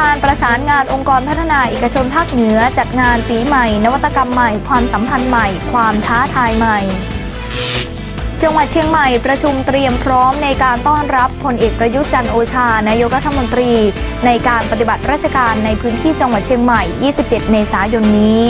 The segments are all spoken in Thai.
การประสานงานองค์กรพัฒนาเอกชนภาคเหนือ จัดงานปีใหม่ นวัตกรรมใหม่ ความสัมพันธ์ใหม่ ความท้าทายใหม่ จังหวัดเชียงใหม่ประชุมเตรียมพร้อมในการต้อนรับพลเอกประยุทธ์จันโอชานายกรัฐมนตรี ในการปฏิบัติราชการในพื้นที่จังหวัดเชียงใหม่ 27 เมษายนนี้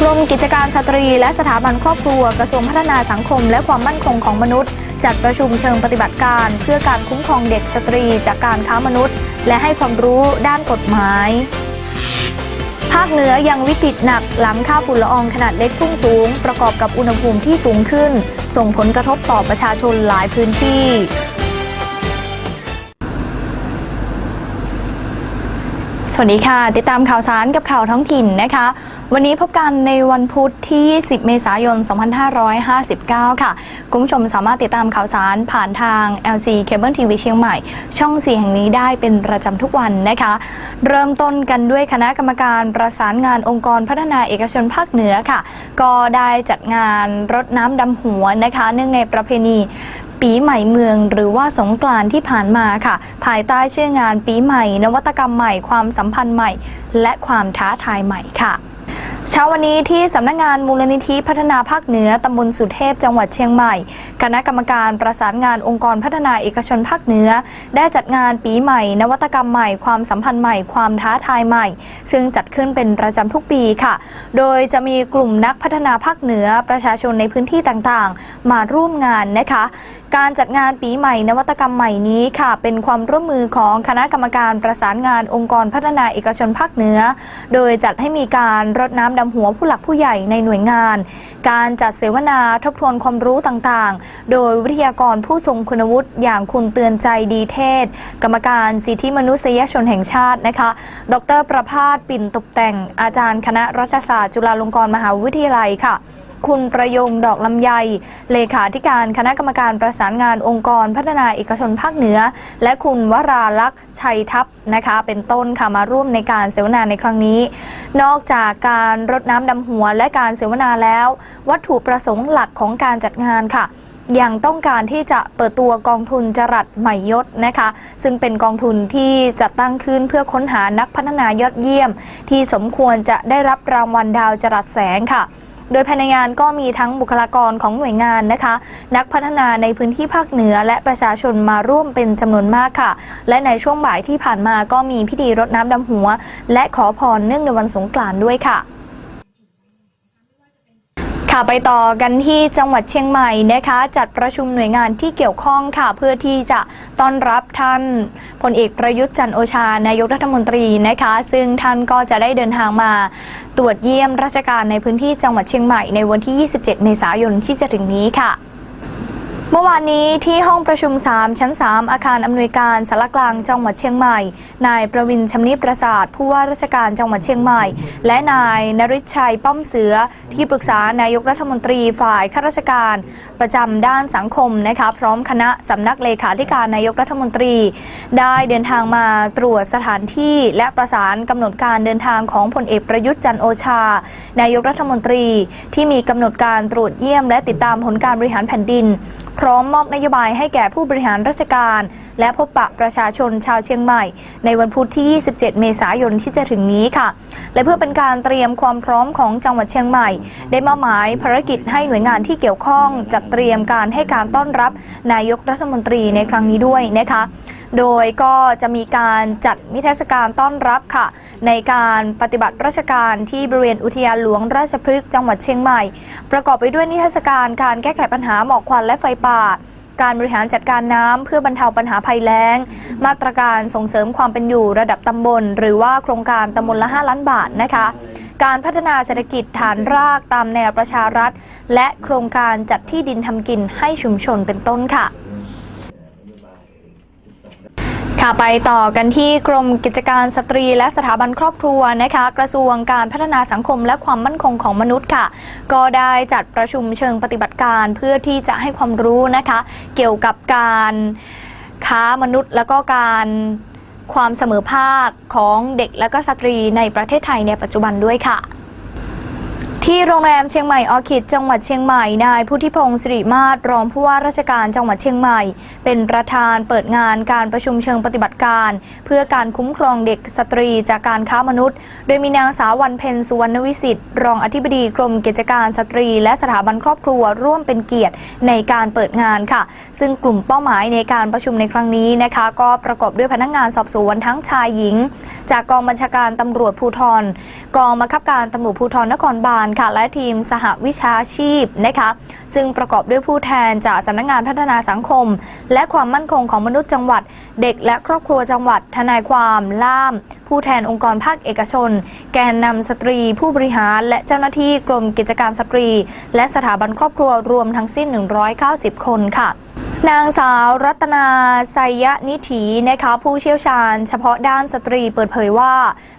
กรมกิจการสตรีและสถาบันครอบครัวกระทรวงพัฒนาสังคมและความมั่นคงของมนุษย์ จัดประชุมเชิงปฏิบัติการ เพื่อการคุ้มครองเด็กสตรีจากการค้ามนุษย์ และให้ความรู้ด้านกฎหมายภาคเหนือยังวิกฤตหนักหลังค่าฝุ่นละอองขนาดเล็กพุ่งสูง ประกอบกับอุณหภูมิที่สูงขึ้น ส่งผลกระทบต่อประชาชนหลายพื้นที่ สวัสดีค่ะ ติดตามข่าวสารกับข่าวท้องถิ่นนะคะ วันนี้พบกันในวันพุธที่ 10 เมษายน 2559 ค่ะ คุณผู้ชมสามารถติดตามข่าวสารผ่านทาง LC Cable TV เชียงใหม่ ช่องเสียงแห่งนี้ได้เป็นประจำทุกวันนะคะ เริ่มต้นกันด้วยคณะกรรมการประสานงานองค์กรพัฒนาเอกชนภาคเหนือค่ะ ก็ได้จัดงานรดน้ำดำหัวนะคะ เนื่องในประเพณีปีใหม่เมืองหรือว่าสงกรานที่ผ่านมาค่ะ ภายใต้ชื่องานปีใหม่ นวัตกรรมใหม่ความสัมพันธ์ใหม่ และความท้าทายใหม่ค่ะ เช้าวันนี้ที่สำนักงานมูลนิธิพัฒนาภาคเหนือตำบลสุเทพจังหวัดเชียงใหม่ คณะกรรมการประสานงานองค์กรพัฒนาเอกชนภาคเหนือ ได้จัดงานปีใหม่ นวัตกรรมใหม่ความสัมพันธ์ใหม่ความท้าทายใหม่ ซึ่งจัดขึ้นเป็นประจำทุกปีค่ะ โดยจะมีกลุ่มนักพัฒนาภาคเหนือประชาชนในพื้นที่ต่างๆ มาร่วมงานนะคะ การจัดงานปีใหม่นวัตกรรมใหม่นี้ค่ะ เป็นความร่วมมือของคณะกรรมการประสานงานองค์กรพัฒนาเอกชนภาคเหนือ โดยจัดให้มีการรดน้ำดำหัวผู้หลักผู้ใหญ่ในหน่วยงาน การจัดเสวนาทบทวนความรู้ต่างๆ โดยวิทยากรผู้ทรงคุณวุฒิอย่างคุณเตือนใจดีเทศ กรรมการสิทธิมนุษยชนแห่งชาตินะคะ ดรประภาสปิ่นตกแต่งอาจารย์คณะรัฐศาสตร์จุฬาลงกรณ์มหาวิทยาลัยค่ะ คุณประยงดอกลำไย เลขาธิการคณะกรรมการประสานงานองค์กรพัฒนาเอกชนภาคเหนือ และคุณวราลักษ์ชัยทัพนะคะ เป็นต้นค่ะมาร่วมในการเสวนาในครั้งนี้ นอกจากการรดน้ำดำหัวและการเสวนาแล้ว วัตถุประสงค์หลักของการจัดงานค่ะยังต้องการที่จะเปิดตัวกองทุนจรัสใหม่ยศนะคะ ซึ่งเป็นกองทุนที่จัดตั้งขึ้นเพื่อค้นหานักพัฒนายอดเยี่ยม ที่สมควรจะได้รับรางวัลดาวจรัสแสงค่ะ โดยภายในงานก็มีทั้งบุคลากรของหน่วยงานนะคะ นักพัฒนาในพื้นที่ภาคเหนือ และประชาชนมาร่วมเป็นจำนวนมากค่ะ และในช่วงบ่ายที่ผ่านมาก็มีพิธีรดน้ำดำหัว และขอพรเนื่องในวันสงกรานต์ด้วยค่ะ ค่ะไปต่อกันที่จังหวัดเชียงใหม่นะคะ จัดประชุมหน่วยงานที่เกี่ยวข้องค่ะ เพื่อที่จะต้อนรับท่านพลเอกประยุทธ์จันโอชานายกรัฐมนตรีนะคะ ซึ่งท่านก็จะได้เดินทางมาตรวจเยี่ยมราชการในพื้นที่จังหวัดเชียงใหม่ในวันที่ 27 เมษายนที่จะถึงนี้ค่ะ เมื่อวานนี้ที่ห้องประชุม 3 ชั้น 3 อาคารอำนวยการสารกลางจังหวัดเชียงใหม่ นายประวินชำนิประสาทผู้ว่าราชการจังหวัดเชียงใหม่ และนายนริชัยป้อมเสือ ที่ปรึกษานายกรัฐมนตรีฝ่ายข้าราชการ ประจำด้านสังคมนะคะพร้อมคณะสำนักเลขาธิการนายกรัฐมนตรี ได้เดินทางมาตรวจสถานที่และประสานกำหนดการเดินทางของพลเอกประยุทธ์จันโอชา นายกรัฐมนตรีที่มีกำหนดการตรวจเยี่ยม และติดตามผลการบริหารแผ่นดินพร้อมมอบนโยบายให้แก่ผู้บริหารราชการ และพบปะประชาชนชาวเชียงใหม่ ในวันพุธที่ 27 เมษายนที่จะถึงนี้ค่ะ และเพื่อเป็นการเตรียมความพร้อมของจังหวัดเชียงใหม่ ได้มอบหมายภารกิจให้หน่วยงานที่เกี่ยวข้องจัดเตรียมการให้การต้อนรับนายกรัฐมนตรีในครั้งนี้ด้วยนะคะ โดยก็จะมีการจัดนิทรรศการต้อนรับค่ะ ในการปฏิบัติราชการที่บริเวณอุทยานหลวงราชพฤกษ์จังหวัดเชียงใหม่ ประกอบไปด้วยนิทรรศการการแก้ไขปัญหาหมอกควันและไฟป่าการบริหารจัดการน้ำเพื่อบรรเทาปัญหาภัยแล้ง มาตรการส่งเสริมความเป็นอยู่ระดับตำบล หรือว่าโครงการตำบลละ 5 ล้านบาทนะคะ การพัฒนาเศรษฐกิจฐานรากตามแนวประชารัฐ และโครงการจัดที่ดินทำกินให้ชุมชนเป็นต้นค่ะ ค่ะไปต่อกันที่กรมกิจการสตรีและสถาบันครอบครัวนะคะ กระทรวงการพัฒนาสังคมและความมั่นคงของมนุษย์ค่ะ ก็ได้จัดประชุมเชิงปฏิบัติการเพื่อที่จะให้ความรู้นะคะ เกี่ยวกับการค้ามนุษย์ แล้วก็การความเสมอภาคของเด็กและก็สตรีในประเทศไทยในปัจจุบันด้วยค่ะ ที่โรงแรมเชียงใหม่ออคิดจังหวัดเชียงใหม่นายพุทธิพงศ์สิริมาศรองผู้ว่าราชการจังหวัดเชียงใหม่ เป็นประธานเปิดงานการประชุมเชิงปฏิบัติการ เพื่อการคุ้มครองเด็กสตรีจากการค้ามนุษย์ โดยมีนางสาววันเพ็ญสุวรรณวิสิทธิ์รองอธิบดีกรมกิจการสตรี และสถาบันครอบครัวร่วมเป็นเกียรติในการเปิดงานค่ะ ซึ่งกลุ่มเป้าหมายในการประชุมในครั้งนี้นะคะ ก็ประกอบด้วยพนักงานสอบสวนทั้งชายหญิง จากกองบัญชาการตำรวจภูธรกองบังคับการตำรวจภูธรนครบาลค่ะและทีมสหวิชาชีพนะคะซึ่งประกอบด้วยผู้แทนจากสำนักงานพัฒนาสังคม และความมั่นคงของมนุษย์จังหวัด เด็กและครอบครัวจังหวัด ทนายความล่าม ผู้แทนองค์กรภาคเอกชน แกนนำสตรี ผู้บริหาร และเจ้าหน้าที่กรมกิจการสตรี และสถาบันครอบครัวรวมทั้งสิ้น 190 คนค่ะ นางสาวรัตนาไซยนิถีนะคะผู้เชี่ยวชาญเฉพาะด้านสตรีเปิดเผยว่า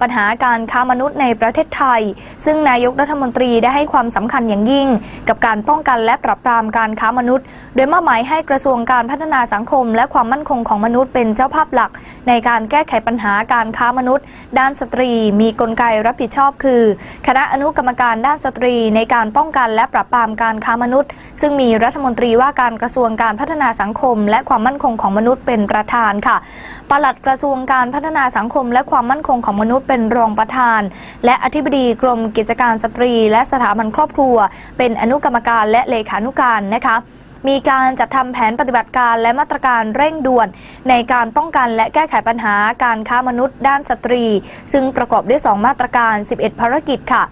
ปัญหาการค้ามนุษย์ในประเทศไทย ซึ่งนายกรัฐมนตรีได้ให้ความสำคัญอย่างยิ่ง กับการป้องกันและปราบปรามการค้ามนุษย์ โดยมอบหมายให้กระทรวงการพัฒนาสังคม และความมั่นคงของมนุษย์เป็นเจ้าภาพหลัก ในการแก้ไขปัญหาการค้ามนุษย์ ด้านสตรีมีกลไกรับผิดชอบ คือ คณะอนุกรรมการด้านสตรี ในการป้องกันและปราบปรามการค้ามนุษย์ ซึ่งมีรัฐมนตรีว่าการกระทรวงการพัฒนานาสังคม และความมั่นคงของมนุษย์เป็นประธานค่ะปลัดกระทรวงการพัฒนาสังคม และความมั่นคงของมนุษย์เป็นรองประธาน และอธิบดีกรมกิจการสตรี และสถาบันครอบครัว เป็นอนุกรรมการและเลขานุการนะคะมีการจัดทำแผนปฏิบัติการและมาตรการเร่งด่วน ในการป้องกันและแก้ไขปัญหาการค้ามนุษย์ด้านสตรี ซึ่งประกอบด้วย 2 มาตรการ 11 ภารกิจค่ะ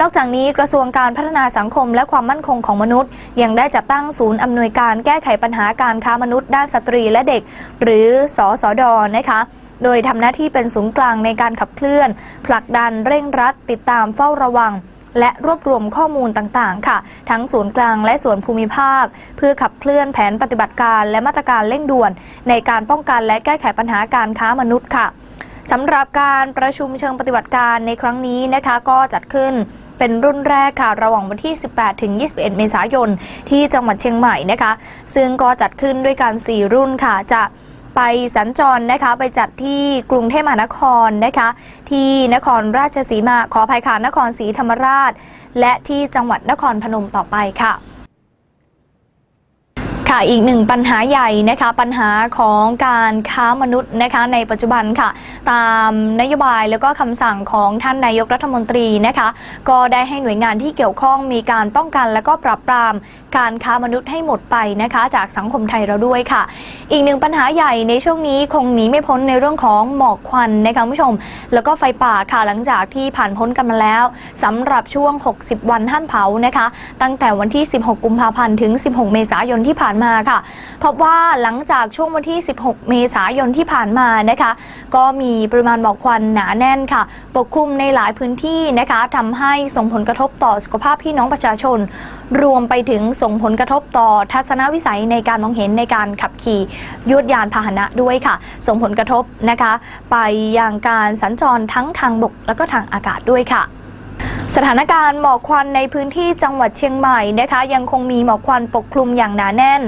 นอกจากนี้กระทรวงการพัฒนาสังคมและความมั่นคงของมนุษย์ ยังได้จัดตั้งศูนย์อำนวยการแก้ไขปัญหาการค้ามนุษย์ด้านสตรีและเด็ก หรือสอสอดอนะคะโดยทำหน้าที่เป็นศูนย์กลางในการขับเคลื่อน ผลักดันเร่งรัด ติดตามเฝ้าระวัง และรวบรวมข้อมูลต่างๆ ค่ะ ทั้งส่วนกลางและส่วนภูมิภาค เพื่อขับเคลื่อนแผนปฏิบัติการและมาตรการเร่งด่วน ในการป้องกันและแก้ไขปัญหาการค้ามนุษย์ค่ะสำหรับการประชุมเชิงปฏิบัติการในครั้งนี้นะคะก็จัดขึ้น เป็นรุ่นแรกค่ะ ระหว่างวันที่ 18 ถึง 21 เมษายน ที่จังหวัดเชียงใหม่นะคะ ซึ่งก็จัดขึ้นด้วยกัน 4 รุ่นค่ะจะไปสัญจรนะคะไปจัดที่กรุงเทพมหานครนะคะที่นครราชสีมาขออภัยค่ะนครศรีธรรมราช และที่จังหวัดนครพนมต่อไปค่ะ ค่ะอีกหนึ่งปัญหาใหญ่นะคะปัญหาของการค้ามนุษย์นะคะในปัจจุบันค่ะ ตามนโยบายแล้วก็คำสั่งของท่านนายกรัฐมนตรีนะคะก็ได้ให้หน่วยงานที่เกี่ยวข้องมีการป้องกัน และก็ปราบปรามการค้ามนุษย์ให้หมดไปนะคะ จากสังคมไทยเราด้วยค่ะ อีกหนึ่งปัญหาใหญ่ในช่วงนี้คงหนีไม่พ้นในเรื่องของหมอกควันนะคะคุณผู้ชม แล้วก็ไฟป่าค่ะหลังจากที่ผ่านพ้นกันมาแล้วสำหรับช่วง 60 วันท่านเผานะคะ ตั้งแต่วันที่ 16 กุมภาพันธ์ถึง 16 เมษายนที่ผ่านมาค่ะ พบว่าหลังจากช่วงวันที่ 16 เมษายนที่ผ่านมานะคะ ก็มีปริมาณหมอกควันหนาแน่นค่ะ ปกคลุมในหลายพื้นที่นะคะทำให้ส่งผลกระทบต่อสุขภาพพี่น้องประชาชน รวมไปถึงส่งผลกระทบต่อทัศนวิสัยในการมองเห็นในการขับขี่ยวดยานพาหนะด้วยค่ะ ส่งผลกระทบนะคะ ไปยังการสัญจรทั้งทางบกและก็ทางอากาศด้วยค่ะ สถานการณ์หมอกควันในพื้นที่จังหวัดเชียงใหม่นะคะ ยังคงมีหมอกควันปกคลุมอย่างหนาแน่น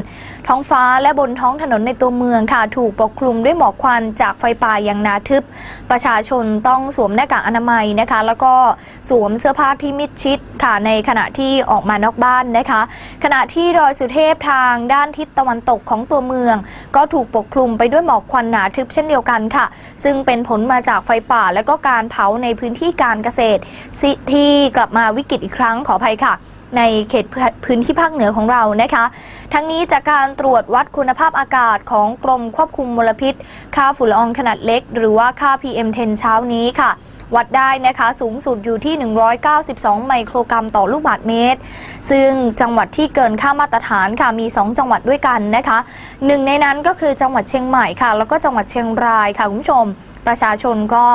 ท้องฟ้าและบนท้องถนนในตัวเมืองค่ะ ถูกปกคลุมด้วยหมอกควันจากไฟป่าอย่างหนาทึบ ประชาชนต้องสวมหน้ากากอนามัยนะคะ แล้วก็สวมเสื้อผ้าที่มิดชิดค่ะในขณะที่ออกมานอกบ้านนะคะ ขณะที่ดอยสุเทพทางด้านทิศตะวันตกของตัวเมือง ก็ถูกปกคลุมไปด้วยหมอกควันหนาทึบเช่นเดียวกันค่ะ ซึ่งเป็นผลมาจากไฟป่าและก็การเผาในพื้นที่การเกษตรที่กลับมาวิกฤตอีกครั้งขออภัยค่ะในเขตพื้นที่ภาคเหนือของเรานะคะ ทั้งนี้จากการตรวจวัดคุณภาพอากาศของกรมควบคุมมลพิษ ค่าฝุ่นละอองขนาดเล็ก หรือว่าค่า PM10 เช้านี้ค่ะ วัดได้นะคะสูงสุดอยู่ที่ 192 ไมโครกรัมต่อลูกบาศก์เมตร ซึ่งจังหวัดที่เกินค่ามาตรฐานค่ะมี 2 จังหวัดด้วยกันนะคะหนึ่งในนั้นก็คือจังหวัดเชียงใหม่ค่ะ แล้วก็จังหวัดเชียงรายค่ะคุณผู้ชม ประชาชนก็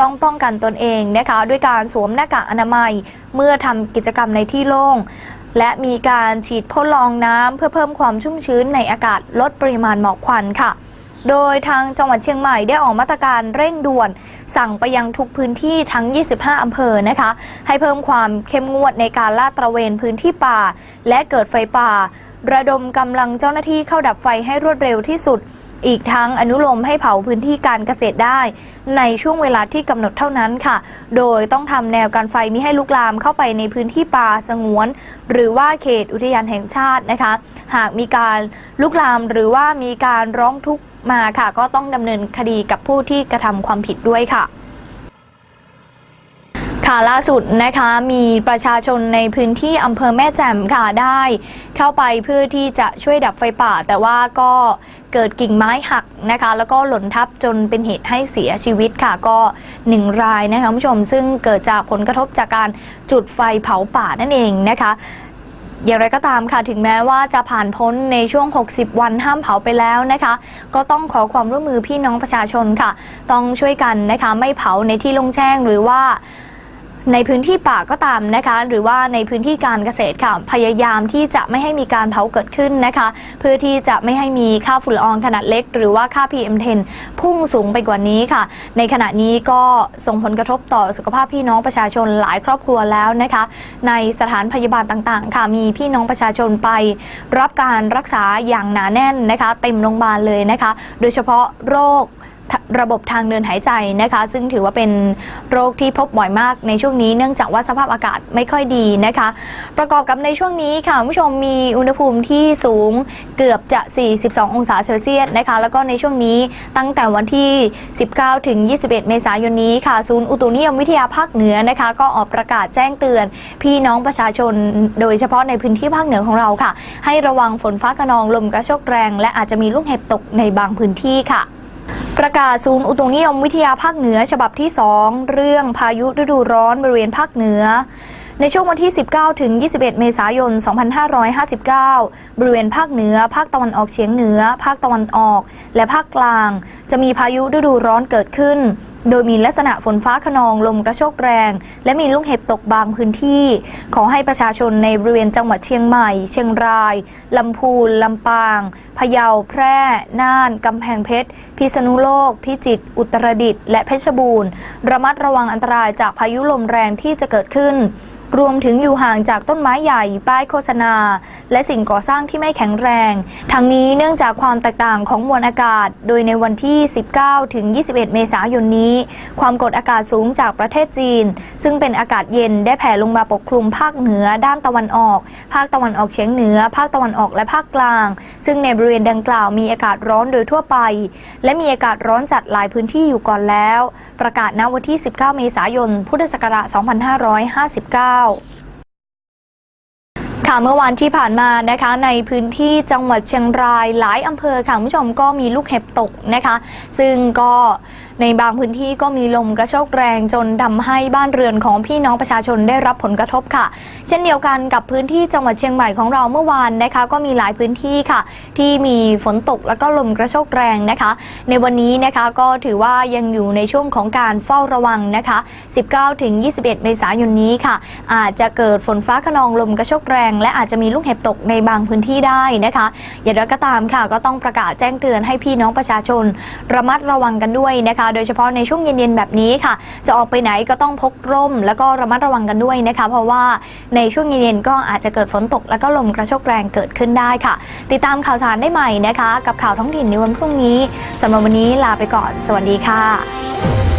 ต้องป้องกันตนเองนะคะด้วยการสวมหน้ากากอนามัยเมื่อทำกิจกรรมในที่โล่งและมีการฉีดพ่นละอองน้ำเพื่อเพิ่มความชุ่มชื้นในอากาศลดปริมาณหมอกควันค่ะ โดยทางจังหวัดเชียงใหม่ได้ออกมาตรการเร่งด่วน สั่งไปยังทุกพื้นที่ทั้ง 25 อำเภอนะคะ ให้เพิ่มความเข้มงวดในการลาดตระเวนพื้นที่ป่า และเกิดไฟป่า ระดมกำลังเจ้าหน้าที่เข้าดับไฟให้รวดเร็วที่สุด อีกทั้งอนุโลมให้เผาพื้นที่การเกษตรได้ ในช่วงเวลาที่กำหนดเท่านั้นค่ะ โดยต้องทำแนวการไฟมิให้ลุกลามเข้าไปในพื้นที่ป่าสงวน หรือว่าเขตอุทยานแห่งชาตินะคะ หากมีการลุกลามหรือว่ามีการร้องทุกข์มาค่ะ ก็ต้องดำเนินคดีกับผู้ที่กระทำความผิดด้วยค่ะ ค่ะล่าสุดนะคะมีประชาชนในพื้นที่อำเภอแม่แจ่มค่ะได้ เข้าไปเพื่อที่จะช่วยดับไฟป่า แต่ว่าก็เกิดกิ่งไม้หักนะคะ แล้วก็หล่นทับจนเป็นเหตุให้เสียชีวิตค่ะก็หนึ่งรายนะคะคุณผู้ชมซึ่งเกิดจากผลกระทบจากการจุดไฟเผาป่านั่นเองนะคะอย่างไรก็ตามค่ะถึงแม้ว่าจะผ่านพ้นในช่วง 60 วันห้ามเผาไปแล้วนะคะ ก็ต้องขอความร่วมมือพี่น้องประชาชนค่ะ ต้องช่วยกันนะคะ ไม่เผาในที่โล่งแจ้งหรือว่า ในพื้นที่ป่าก็ตามนะคะ หรือว่าในพื้นที่การเกษตรค่ะ พยายามที่จะไม่ให้มีการเผาเกิดขึ้นนะคะ เพื่อที่จะไม่ให้มีค่าฝุ่นละอองขนาดเล็ก หรือว่าค่า PM10 พุ่งสูงไปกว่านี้ค่ะ ในขณะนี้ก็ส่งผลกระทบต่อสุขภาพพี่น้องประชาชนหลายครอบครัวแล้วนะคะ ในสถานพยาบาลต่างๆ ค่ะมีพี่น้องประชาชนไป รับการรักษาอย่างหนาแน่นนะคะ เต็มโรงพยาบาลเลยนะคะ โดยเฉพาะโรค ระบบทางเดินหายใจนะคะ ซึ่งถือว่าเป็นโรคที่พบบ่อยมากในช่วงนี้ เนื่องจากว่าสภาพอากาศไม่ค่อยดีนะคะ ประกอบกับในช่วงนี้ค่ะคุณผู้ชมมีอุณหภูมิที่สูงเกือบจะ 42 องศาเซลเซียสนะคะ แล้วก็ในช่วงนี้ตั้งแต่วันที่ 19 ถึง 21 เมษายนนี้ค่ะ ศูนย์อุตุนิยมวิทยาภาคเหนือนะคะ ก็ออกประกาศแจ้งเตือน พี่น้องประชาชน โดยเฉพาะในพื้นที่ภาคเหนือของเราค่ะ ให้ระวังฝนฟ้าคะนองลมกระโชกแรง และอาจจะมีลูกเห็บตกในบางพื้นที่ค่ะ ประกาศศูนย์อุตุนิยมวิทยาภาคเหนือฉบับที่ 2 เรื่องพายุฤดูร้อนบริเวณภาคเหนือ ในช่วงวันที่ 19 ถึง 21 เมษายน 2559 บริเวณภาคเหนือ ภาคตะวันออกเฉียงเหนือ ภาคตะวันออก และภาคกลาง จะมีพายุฤดูร้อนเกิดขึ้น โดยมีลักษณะฝนฟ้าขนองลมกระโชกแรง และมีลูกเห็บตกบางพื้นที่ ขอให้ประชาชนในบริเวณจังหวัดเชียงใหม่ เชียงราย ลำพูน ลำปาง พะเยา แพร่ น่าน กำแพงเพชร พิษณุโลก พิจิตร อุตรดิตถ์ และเพชรบูรณ์ ระมัดระวังอันตรายจากพายุลมแรงที่จะเกิดขึ้น รวมถึงอยู่ห่างจากต้นไม้ใหญ่ ป้ายโฆษณา และสิ่งก่อสร้างที่ไม่แข็งแรง ทั้งนี้เนื่องจากความแตกต่างของมวลอากาศ โดยในวันที่ 19 ถึง 21 เมษายนนี้ ความกดอากาศสูงจากประเทศจีน ซึ่งเป็นอากาศเย็นได้แผ่ลงมาปกคลุมภาคเหนือ ด้านตะวันออก ภาคตะวันออกเฉียงเหนือ ภาคตะวันออกและภาคกลาง ซึ่งในบริเวณดังกล่าวมีอากาศร้อนโดยทั่วไป และมีอากาศร้อนจัดหลายพื้นที่อยู่ก่อนแล้ว ประกาศณวันที่ 19 เมษายน พุทธศักราช 2559ค่ะเมื่อวานที่ผ่านมานะคะในพื้นที่จังหวัดเชียงรายหลายอำเภอค่ะคุณผู้ชมก็มีลูกเห็บตกนะคะ ซึ่งก็ ในบางพื้นที่ก็มีลมกระโชกแรงจนทำให้บ้านเรือนของพี่น้องประชาชนได้รับผลกระทบค่ะ เช่นเดียวกันกับพื้นที่จังหวัดเชียงใหม่ของเราเมื่อวานนะคะ ก็มีหลายพื้นที่ค่ะ ที่มีฝนตกแล้วก็ลมกระโชกแรงนะคะ ในวันนี้นะคะก็ถือว่ายังอยู่ในช่วงของการเฝ้าระวังนะคะ 19ถึง21 เมษายนนี้ค่ะ อาจจะเกิดฝนฟ้าขนองลมกระโชกแรง และอาจจะมีลูกเห็บตกในบางพื้นที่ได้นะคะ อย่างไรก็ตามค่ะ ก็ต้องประกาศแจ้งเตือนให้พี่น้องประชาชน ระมัดระวังกันด้วยนะคะโดยเฉพาะในช่วงเย็นๆแบบนี้ค่ะ จะออกไปไหนก็ต้องพกร่ม แล้วก็ระมัดระวังกันด้วยนะคะ เพราะว่าในช่วงเย็นๆก็อาจจะเกิดฝนตก แล้วก็ลมกระโชกแรงเกิดขึ้นได้ค่ะ ติดตามข่าวสารได้ใหม่นะคะ กับข่าวท้องถิ่นในวันพรุ่งนี้สำหรับวันนี้ลาไปก่อน สวัสดีค่ะ